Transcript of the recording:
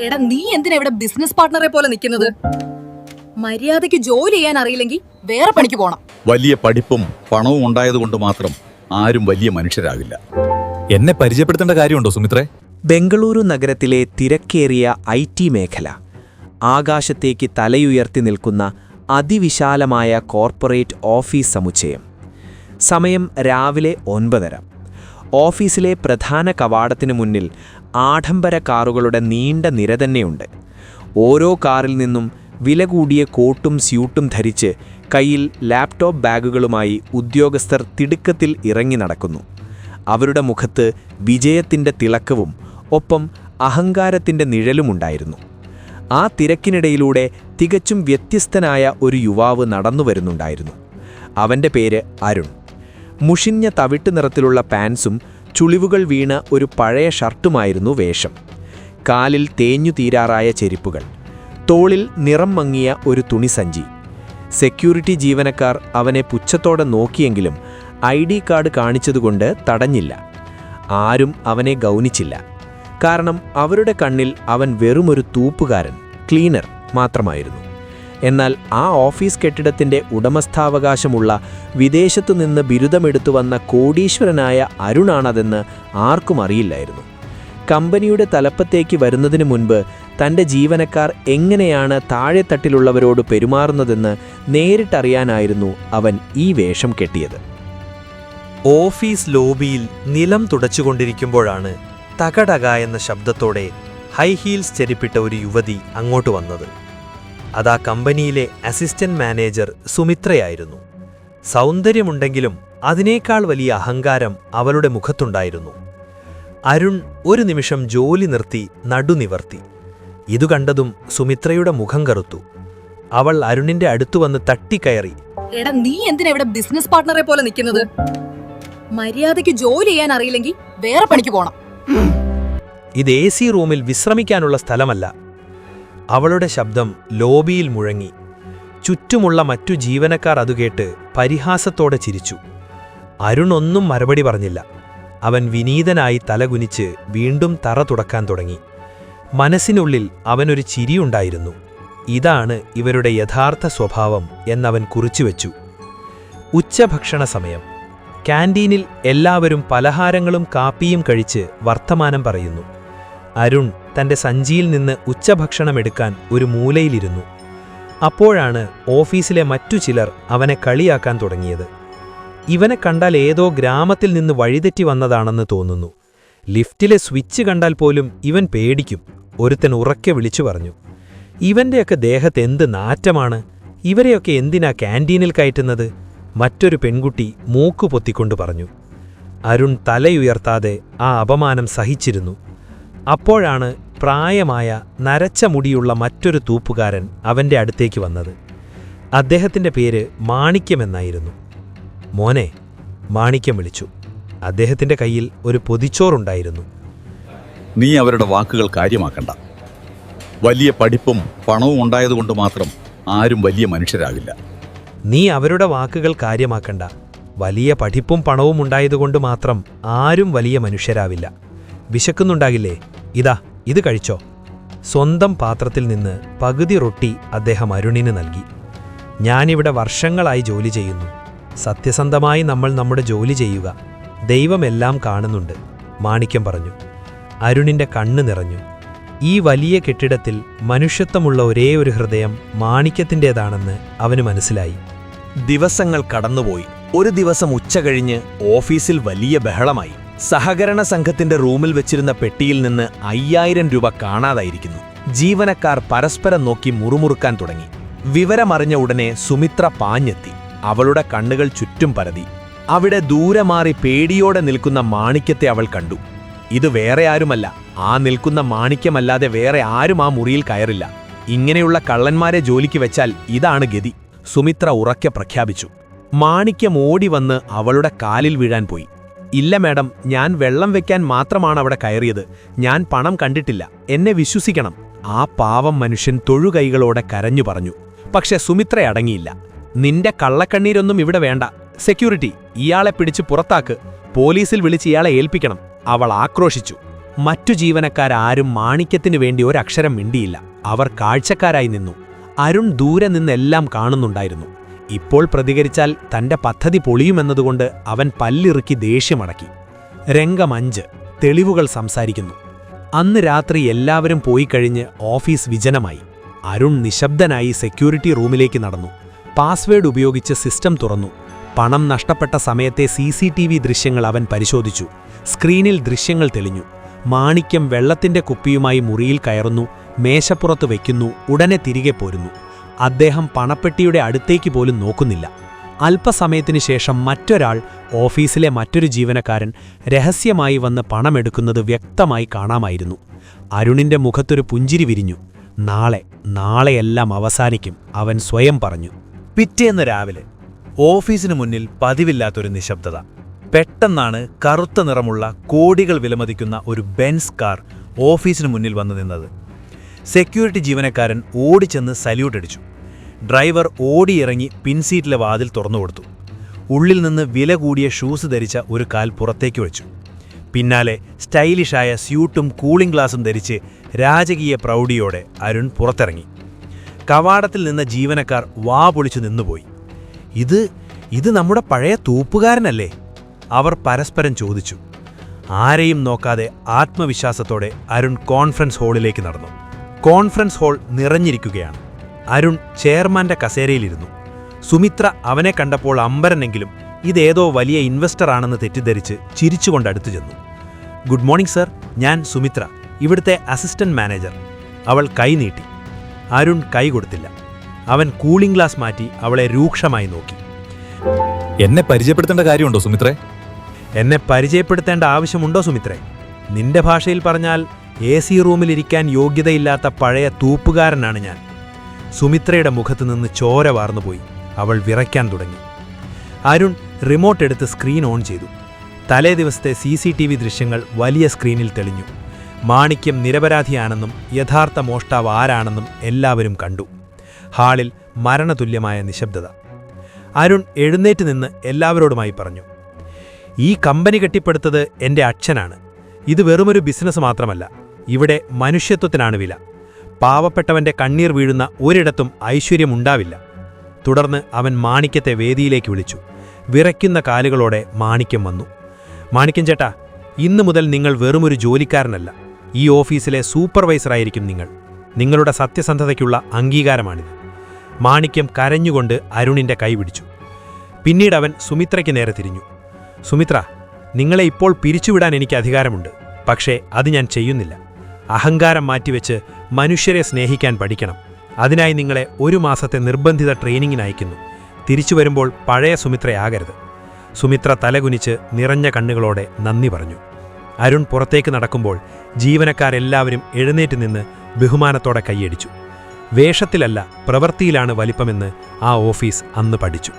എടാ നീ എന്തിനാ ഇവിടെ ബിസിനസ് പാർട്ണറെ പോലെ നിൽക്കുന്നത് മര്യാദയ്ക്ക് ജോലി ചെയ്യാൻ അറിയില്ലെങ്കിൽ വേറെ പണിക്ക് പോണം. വലിയ പഠിപ്പും പണവും ഉണ്ടായതുകൊണ്ട് മാത്രം ആരും വലിയ മനുഷ്യരാകില്ല. എന്നെ പരിചയപ്പെടുത്തേണ്ട കാര്യമുണ്ടോ സുമിത്രേ? ബംഗളൂരു നഗരത്തിലെ തിരക്കേറിയ ഐ ടി മേഖല ആകാശത്തേക്ക് തലയുയർത്തി നിൽക്കുന്ന അതിവിശാലമായ കോർപ്പറേറ്റ് ഓഫീസ് സമുച്ചയം. സമയം രാവിലെ ഒൻപതര. ഓഫീസിലെ പ്രധാന കവാടത്തിനു മുന്നിൽ ആഡംബര കാറുകളുടെ നീണ്ട നിര തന്നെയുണ്ട്. ഓരോ കാറിൽ നിന്നും വില കൂടിയ കോട്ടും സ്യൂട്ടും ധരിച്ച് കയ്യിൽ ലാപ്ടോപ്പ് ബാഗുകളുമായി ഉദ്യോഗസ്ഥർ തിടുക്കത്തിൽ ഇറങ്ങി നടക്കുന്നു. അവരുടെ മുഖത്ത് വിജയത്തിന്റെ തിളക്കവും ഒപ്പം അഹങ്കാരത്തിന്റെ നിഴലുമുണ്ടായിരുന്നു ആ തിരക്കിനിടയിലൂടെ തികച്ചും വ്യത്യസ്തനായ ഒരു യുവാവ് നടന്നു വരുന്നുണ്ടായിരുന്നു. അവന്റെ പേര് അരുൺ. മുഷിഞ്ഞ തവിട്ട് നിറത്തിലുള്ള പാൻസും ചുളിവുകൾ വീണ ഒരു പഴയ ഷർട്ടുമായിരുന്നു വേഷം. കാലിൽ തേഞ്ഞു തീരാറായ ചെരിപ്പുകൾ. തോളിൽ നിറം മങ്ങിയ ഒരു തുണിസഞ്ചി സെക്യൂരിറ്റി ജീവനക്കാർ അവനെ പുച്ഛത്തോടെ നോക്കിയെങ്കിലും ഐ ഡി കാർഡ് കാണിച്ചതുകൊണ്ട് തടഞ്ഞില്ല. ആരും അവനെ ഗൗനിച്ചില്ല. കാരണം അവരുടെ കണ്ണിൽ അവൻ വെറുമൊരു തൂപ്പുകാരൻ ക്ലീനർ മാത്രമായിരുന്നു. എന്നാൽ ആ ഓഫീസ് കെട്ടിടത്തിന്റെ ഉടമസ്ഥാവകാശമുള്ള വിദേശത്തു നിന്ന് ബിരുദമെടുത്തു വന്ന കോടീശ്വരനായ അരുണാണതെന്ന് ആർക്കും അറിയില്ലായിരുന്നു. കമ്പനിയുടെ തലപ്പത്തേക്ക് വരുന്നതിന് മുൻപ് തന്റെ ജീവനക്കാർ എങ്ങനെയാണ് താഴെത്തട്ടിലുള്ളവരോട് പെരുമാറുന്നതെന്ന് നേരിട്ടറിയാനായിരുന്നു അവൻ ഈ വേഷം കെട്ടിയത്. ഓഫീസ് ലോബിയിൽ നിലം തുടച്ചുകൊണ്ടിരിക്കുമ്പോഴാണ് തകടക എന്ന ശബ്ദത്തോടെ ഹൈ ഹീൽസ് ചെരിപ്പിട്ട ഒരു യുവതി അങ്ങോട്ട് വന്നത്. അതാ കമ്പനിയിലെ അസിസ്റ്റന്റ് മാനേജർ സുമിത്രയായിരുന്നു. സൗന്ദര്യമുണ്ടെങ്കിലും അതിനേക്കാൾ വലിയ അഹങ്കാരം അവളുടെ മുഖത്തുണ്ടായിരുന്നു. അരുൺ ഒരു നിമിഷം ജോലി നിർത്തി നടുനിവർത്തി ഇതു കണ്ടതും സുമിത്രയുടെ മുഖം കറുത്തു. അവൾ അരുണിന്റെ അടുത്തു വന്ന് തട്ടിക്കയറി. എടാ നീ എന്തിനാ ഇവിടെ ബിസിനസ് പാർട്ണറെ പോലെ നിൽക്കുന്നത്? മര്യാദയ്ക്ക് ജോലി ചെയ്യാൻ അറിയില്ലെങ്കിൽ വേറെ പണിക്ക് പോണം. ഇത് എ സി റൂമിൽ വിശ്രമിക്കാനുള്ള സ്ഥലമല്ല. അവളുടെ ശബ്ദം ലോബിയിൽ മുഴങ്ങി. ചുറ്റുമുള്ള മറ്റു ജീവനക്കാർ അതു കേട്ട് പരിഹാസത്തോടെ ചിരിച്ചു. അരുൺ ഒന്നും മറുപടി പറഞ്ഞില്ല. അവൻ വിനീതനായി തലകുനിച്ച് വീണ്ടും തറ തുടക്കാൻ തുടങ്ങി. മനസ്സിനുള്ളിൽ അവനൊരു ചിരിയുണ്ടായിരുന്നു. ഇതാണ് ഇവരുടെ യഥാർത്ഥ സ്വഭാവം എന്നവൻ കുറിച്ചുവെച്ചു ഉച്ചഭക്ഷണ സമയം. കാന്റീനിൽ എല്ലാവരും പലഹാരങ്ങളും കാപ്പിയും കഴിച്ച് വർത്തമാനം പറയുന്നു. അരുൺ തന്റെ സഞ്ചിയിൽ നിന്ന് ഉച്ചഭക്ഷണം എടുക്കാൻ ഒരു മൂലയിലിരുന്നു. അപ്പോഴാണ് ഓഫീസിലെ മറ്റു ചിലർ അവനെ കളിയാക്കാൻ തുടങ്ങിയത്. ഇവനെ കണ്ടാൽ ഏതോ ഗ്രാമത്തിൽ നിന്ന് വഴിതെറ്റി വന്നതാണെന്ന് തോന്നുന്നു. ലിഫ്റ്റിലെ സ്വിച്ച് കണ്ടാൽ പോലും ഇവൻ പേടിക്കും. ഒരുത്തൻ ഉറക്കെ വിളിച്ചു പറഞ്ഞു. ഇവന്റെയൊക്കെ ദേഹത്ത് എന്ത് നാറ്റമാണ്? ഇവരെയൊക്കെ എന്തിനാ ക്യാന്റീനിൽ കയറ്റുന്നത്? മറ്റൊരു പെൺകുട്ടി മൂക്കു പൊത്തിക്കൊണ്ട് പറഞ്ഞു. അരുൺ തലയുയർത്താതെ ആ അപമാനം സഹിച്ചിരുന്നു. അപ്പോഴാണ് പ്രായമായ നരച്ച മുടിയുള്ള മറ്റൊരു തൂപ്പുകാരൻ അവന്റെ അടുത്തേക്ക് വന്നത്. അദ്ദേഹത്തിന്റെ പേര് മാണിക്യമെന്നായിരുന്നു മോനെ മാണിക്യം വിളിച്ചു. അദ്ദേഹത്തിന്റെ കയ്യിൽ ഒരു പൊതിച്ചോറുണ്ടായിരുന്നു. നീ അവരുടെ വാക്കുകൾ കാര്യമാക്കണ്ട. വലിയ പഠിപ്പും പണവും ഉണ്ടായതുകൊണ്ട് മാത്രം ആരും വലിയ മനുഷ്യരാകില്ല. നീ അവരുടെ വാക്കുകൾ കാര്യമാക്കണ്ട. വലിയ പഠിപ്പും പണവും ഉണ്ടായതുകൊണ്ട് മാത്രം ആരും വലിയ മനുഷ്യരാവില്ല. വിശക്കുന്നുണ്ടാകില്ലേ? ഇതാ. ഇത് കഴിച്ചോ? സ്വന്തം പാത്രത്തിൽ നിന്ന് പകുതി റൊട്ടി അദ്ദേഹം അരുണിന് നൽകി. ഞാനിവിടെ വർഷങ്ങളായി ജോലി ചെയ്യുന്നു. സത്യസന്ധമായി നമ്മൾ നമ്മുടെ ജോലി ചെയ്യുക. ദൈവമെല്ലാം കാണുന്നുണ്ട് മാണിക്യം പറഞ്ഞു. അരുണിന്റെ കണ്ണ് നിറഞ്ഞു. ഈ വലിയ കെട്ടിടത്തിൽ മനുഷ്യത്വമുള്ള ഒരേ ഒരു ഹൃദയം മാണിക്യത്തിന്റേതാണെന്ന് അവന് മനസ്സിലായി. ദിവസങ്ങൾ കടന്നുപോയി. ഒരു ദിവസം ഉച്ച കഴിഞ്ഞ് ഓഫീസിൽ വലിയ ബഹളമായി. സഹകരണ സംഘത്തിന്റെ റൂമിൽ വെച്ചിരുന്ന പെട്ടിയിൽ നിന്ന് അയ്യായിരം രൂപ കാണാതായിരിക്കുന്നു. ജീവനക്കാർ പരസ്പരം നോക്കി മുറുമുറുക്കാൻ തുടങ്ങി. വിവരമറിഞ്ഞ ഉടനെ സുമിത്ര പാഞ്ഞെത്തി. അവളുടെ കണ്ണുകൾ ചുറ്റും പരതി. അവിടെ ദൂരെ മാറി പേടിയോടെ നിൽക്കുന്ന മാണിക്യത്തെ അവൾ കണ്ടു. ഇത് വേറെ ആരുമല്ല. ആ നിൽക്കുന്ന മാണിക്യമല്ലാതെ വേറെ ആരും ആ മുറിയിൽ കയറില്ല. ഇങ്ങനെയുള്ള കള്ളന്മാരെ ജോലിക്ക് വെച്ചാൽ ഇതാണ് ഗതി. സുമിത്ര ഉറക്കെ പ്രഖ്യാപിച്ചു. മാണിക്യം ഓടി വന്ന് അവളുടെ കാലിൽ വീഴാൻ പോയി. ഇല്ല മാഡം ഞാൻ വെള്ളം വെക്കാൻ മാത്രമാണ് അവിടെ കയറിയത്. ഞാൻ പണം കണ്ടിട്ടില്ല. എന്നെ വിശ്വസിക്കണം. ആ പാവം മനുഷ്യൻ തൊഴുകൈകളോടെ കരഞ്ഞു പറഞ്ഞു. പക്ഷെ സുമിത്ര അടങ്ങിയില്ല. നിന്റെ കള്ളക്കണ്ണീരൊന്നും ഇവിടെ വേണ്ട. സെക്യൂരിറ്റി ഇയാളെ പിടിച്ച് പുറത്താക്ക്. പോലീസിൽ വിളിച്ച് ഇയാളെ ഏൽപ്പിക്കണം. അവൾ ആക്രോശിച്ചു. മറ്റു ജീവനക്കാരാരും മാണിക്യത്തിനു വേണ്ടി ഒരക്ഷരം മിണ്ടിയില്ല. അവർ കാഴ്ചക്കാരായി നിന്നു. അരുൺ ദൂരെ നിന്നെല്ലാം കാണുന്നുണ്ടായിരുന്നു. ഇപ്പോൾ പ്രതികരിച്ചാൽ തന്റെ പദ്ധതി പൊളിയുമെന്നതുകൊണ്ട് അവൻ പല്ലിറുക്കി ദേഷ്യമടക്കി. രംഗമഞ്ച് തെളിവുകൾ സംസാരിക്കുന്നു. അന്ന് രാത്രി എല്ലാവരും പോയി കഴിഞ്ഞ് ഓഫീസ് വിജനമായി. അരുൺ നിശബ്ദനായി സെക്യൂരിറ്റി റൂമിലേക്ക് നടന്നു. പാസ്വേഡ് ഉപയോഗിച്ച് സിസ്റ്റം തുറന്നു. പണം നഷ്ടപ്പെട്ട സമയത്തെ സി സി ടി വി ദൃശ്യങ്ങൾ അവൻ പരിശോധിച്ചു. സ്ക്രീനിൽ ദൃശ്യങ്ങൾ തെളിഞ്ഞു. മാണിക്യം വെള്ളത്തിന്റെ കുപ്പിയുമായി മുറിയിൽ കയറുന്നു. മേശപ്പുറത്ത് വയ്ക്കുന്നു ഉടനെ തിരികെ പോരുന്നു. അദ്ദേഹം പണപ്പെട്ടിയുടെ അടുത്തേക്ക് പോലും നോക്കുന്നില്ല. അല്പസമയത്തിനു ശേഷം മറ്റൊരാൾ ഓഫീസിലെ മറ്റൊരു ജീവനക്കാരൻ രഹസ്യമായി വന്ന് പണമെടുക്കുന്നത് വ്യക്തമായി കാണാമായിരുന്നു. അരുണിന്റെ മുഖത്തൊരു പുഞ്ചിരി വിരിഞ്ഞു. നാളെ നാളെയെല്ലാം അവസാനിക്കും അവൻ സ്വയം പറഞ്ഞു. പിറ്റേന്ന് രാവിലെ ഓഫീസിനു മുന്നിൽ പതിവില്ലാത്തൊരു നിശബ്ദത. പെട്ടെന്നാണ് കറുത്ത നിറമുള്ള കോടികൾ വിലമതിക്കുന്ന ഒരു ബെൻസ് കാർ ഓഫീസിനു മുന്നിൽ വന്നു നിന്നത്. സെക്യൂരിറ്റി ജീവനക്കാരൻ ഓടിച്ചെന്ന് സല്യൂട്ട് അടിച്ചു. ഡ്രൈവർ ഓടിയിറങ്ങി പിൻസീറ്റിലെ വാതിൽ തുറന്നു കൊടുത്തു. ഉള്ളിൽ നിന്ന് വില കൂടിയ ഷൂസ് ധരിച്ച ഒരു കാൽ പുറത്തേക്ക് വെച്ചു പിന്നാലെ സ്റ്റൈലിഷായ സ്യൂട്ടും കൂളിംഗ് ഗ്ലാസും ധരിച്ച് രാജകീയ പ്രൗഢിയോടെ അരുൺ പുറത്തിറങ്ങി. കവാടത്തിൽ നിന്ന ജീവനക്കാർ വാ പൊളിച്ചു നിന്നുപോയി. ഇത് ഇത് നമ്മുടെ പഴയ തൂപ്പുകാരനല്ലേ? അവർ പരസ്പരം ചോദിച്ചു. ആരെയും നോക്കാതെ ആത്മവിശ്വാസത്തോടെ അരുൺ കോൺഫറൻസ് ഹാളിലേക്ക് നടന്നു. കോൺഫറൻസ് ഹാൾ നിറഞ്ഞിരിക്കുകയാണ്. അരുൺ ചെയർമാന്റെ കസേരയിലിരുന്നു. സുമിത്ര അവനെ കണ്ടപ്പോൾ അമ്പരനെങ്കിലും ഇതേതോ വലിയ ഇൻവെസ്റ്റർ ആണെന്ന് തെറ്റിദ്ധരിച്ച് ചിരിച്ചുകൊണ്ട് അടുത്തു ചെന്നു. ഗുഡ് മോർണിംഗ് സർ ഞാൻ സുമിത്ര ഇവിടുത്തെ അസിസ്റ്റന്റ് മാനേജർ. അവൾ കൈ നീട്ടി. അരുൺ കൈ കൊടുത്തില്ല. അവൻ കൂളിംഗ് ഗ്ലാസ് മാറ്റി അവളെ രൂക്ഷമായി നോക്കി. എന്നെ പരിചയപ്പെടുത്തേണ്ട കാര്യമുണ്ടോ സുമിത്രേ? എന്നെ പരിചയപ്പെടുത്തേണ്ട ആവശ്യമുണ്ടോ സുമിത്രേ? നിന്റെ ഭാഷയിൽ പറഞ്ഞാൽ എ സി റൂമിലിരിക്കാൻ യോഗ്യതയില്ലാത്ത പഴയ തൂപ്പുകാരനാണ് ഞാൻ. സുമിത്രയുടെ മുഖത്ത് നിന്ന് ചോര വാർന്നുപോയി. അവൾ വിറയ്ക്കാൻ തുടങ്ങി. അരുൺ റിമോട്ട് എടുത്ത് സ്ക്രീൻ ഓൺ ചെയ്തു. തലേ ദിവസത്തെ സി സി ടി വി ദൃശ്യങ്ങൾ വലിയ സ്ക്രീനിൽ തെളിഞ്ഞു. മാണിക്യം നിരപരാധിയാണെന്നും യഥാർത്ഥ മോഷ്ടാവ് ആരാണെന്നും എല്ലാവരും കണ്ടു. ഹാളിൽ മരണതുല്യമായ നിശബ്ദത. അരുൺ എഴുന്നേറ്റ് നിന്ന് എല്ലാവരോടുമായി പറഞ്ഞു ഈ കമ്പനി കെട്ടിപ്പടുത്തത് എന്റെ അച്ഛനാണ്. ഇത് വെറുമൊരു ബിസിനസ് മാത്രമല്ല. ഇവിടെ മനുഷ്യത്വത്തിനാണ് വില. പാവപ്പെട്ടവന്റെ കണ്ണീർ വീഴുന്ന ഒരിടത്തും ഐശ്വര്യമുണ്ടാവില്ല. തുടർന്ന് അവൻ മാണിക്യത്തെ വേദിയിലേക്ക് വിളിച്ചു. വിറയ്ക്കുന്ന കാലുകളോടെ മാണിക്യം വന്നു. മാണിക്യം ചേട്ടാ ഇന്നു മുതൽ നിങ്ങൾ വെറുമൊരു ജോലിക്കാരനല്ല. ഈ ഓഫീസിലെ സൂപ്പർവൈസറായിരിക്കും നിങ്ങൾ. നിങ്ങളുടെ സത്യസന്ധതയ്ക്കുള്ള അംഗീകാരമാണിത്. മാണിക്യം കരഞ്ഞുകൊണ്ട് അരുണിന്റെ കൈ പിടിച്ചു. പിന്നീട് അവൻ സുമിത്രയ്ക്ക് നേരെ തിരിഞ്ഞു. സുമിത്ര നിങ്ങളെ ഇപ്പോൾ പിരിച്ചുവിടാൻ എനിക്ക് അധികാരമുണ്ട്. പക്ഷേ അത് ഞാൻ ചെയ്യുന്നില്ല. അഹങ്കാരം മാറ്റിവെച്ച് മനുഷ്യരെ സ്നേഹിക്കാൻ പഠിക്കണം. അതിനായി നിങ്ങളെ ഒരു മാസത്തെ നിർബന്ധിത ട്രെയിനിങ്ങിന് അയക്കുന്നു. തിരിച്ചു വരുമ്പോൾ പഴയ സുമിത്രയാകരുത് സുമിത്ര തലകുനിച്ച് നിറഞ്ഞ കണ്ണുകളോടെ നന്ദി പറഞ്ഞു. അരുൺ പുറത്തേക്ക് നടക്കുമ്പോൾ ജീവനക്കാരെല്ലാവരും എഴുന്നേറ്റ് നിന്ന് ബഹുമാനത്തോടെ കൈയടിച്ചു. വേഷത്തിലല്ല പ്രവൃത്തിയിലാണ് വലിപ്പമെന്ന് ആ ഓഫീസ് അന്ന് പഠിച്ചു.